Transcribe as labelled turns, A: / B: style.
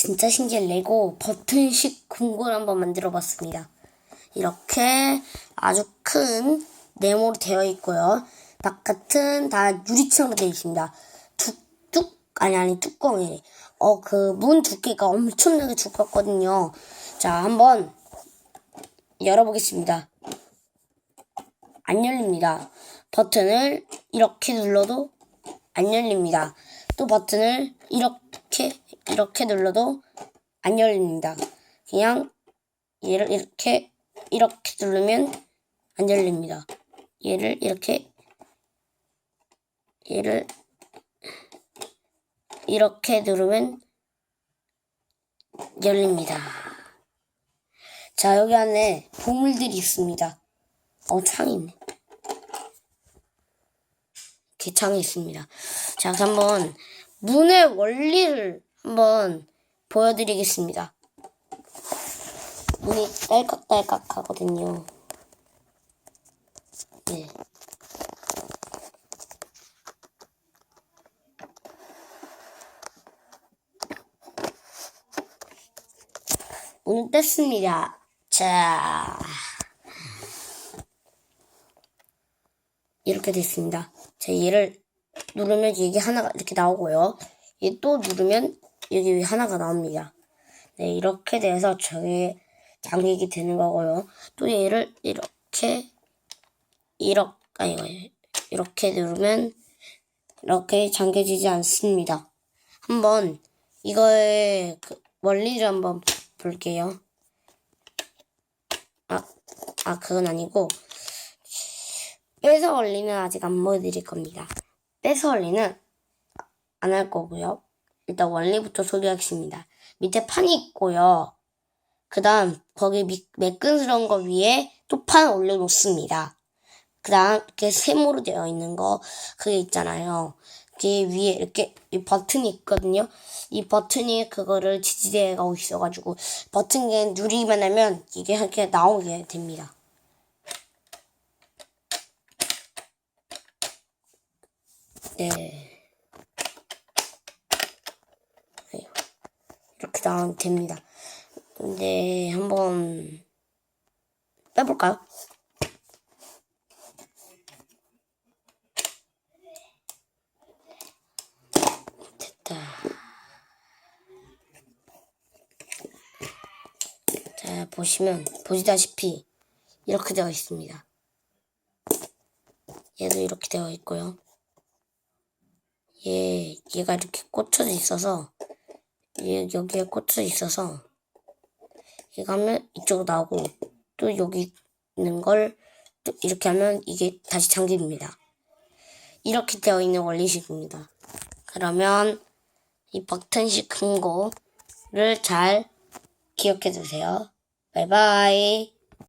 A: 진짜 신기한 레고 버튼식 금고를 한번 만들어 봤습니다. 이렇게 아주 큰 네모로 되어 있고요. 바깥은 다 유리창으로 되어 있습니다. 툭툭 아니 아니 뚜껑이 어 그 문 두께가 엄청나게 두껍거든요. 자 한번 열어보겠습니다. 안 열립니다. 버튼을 이렇게 눌러도 안 열립니다. 또 버튼을 이렇게 이렇게 눌러도 안 열립니다. 그냥 얘를 이렇게 이렇게 누르면 안 열립니다. 얘를 이렇게 얘를 이렇게 누르면 열립니다. 자 여기 안에 보물들이 있습니다. 어 창이 있네. 이렇게 창이 있습니다. 자 한번 문의 원리를 한번 보여드리겠습니다. 문이 딸깍딸깍 하거든요. 네. 문을 뗐습니다. 자. 이렇게 됐습니다. 자, 얘를 누르면 이게 하나가 이렇게 나오고요. 얘 또 누르면 여기 하나가 나옵니다. 네, 이렇게 돼서 저기 잠기게 되는 거고요. 또 얘를 이렇게 이렇게 아니 이렇게 누르면 이렇게 잠겨지지 않습니다. 한번 이거의 그 원리를 한번 볼게요. 아, 아 그건 아니고 빼서 원리는 아직 안 보여드릴 겁니다. 빼서 원리는 안 할 거고요. 일단 원리부터 소개하겠습니다. 밑에 판이 있고요. 그 다음 거기 미, 매끈스러운 거 위에 또 판 올려놓습니다. 그 다음 이렇게 세모로 되어 있는 거 그게 있잖아요. 그 위에 이렇게 이 버튼이 있거든요. 이 버튼이 그거를 지지대가 있어가지고 버튼에 누르기만 하면 이게 이렇게 나오게 됩니다. 네. 아이고, 이렇게 됩니다. 근데 한번 빼볼까요? 됐다. 자, 보시면, 보시다시피, 이렇게 되어 있습니다. 얘도 이렇게 되어 있고요. 얘, 얘가 이렇게 꽂혀져 있어서, 얘, 여기에 꽂혀 있어서, 얘가 하면 이쪽으로 나오고, 또 여기 있는 걸, 또 이렇게 하면 이게 다시 잠깁니다. 이렇게 되어 있는 원리식입니다. 그러면 이 버튼식 금고를 잘 기억해 두세요. 바이바이.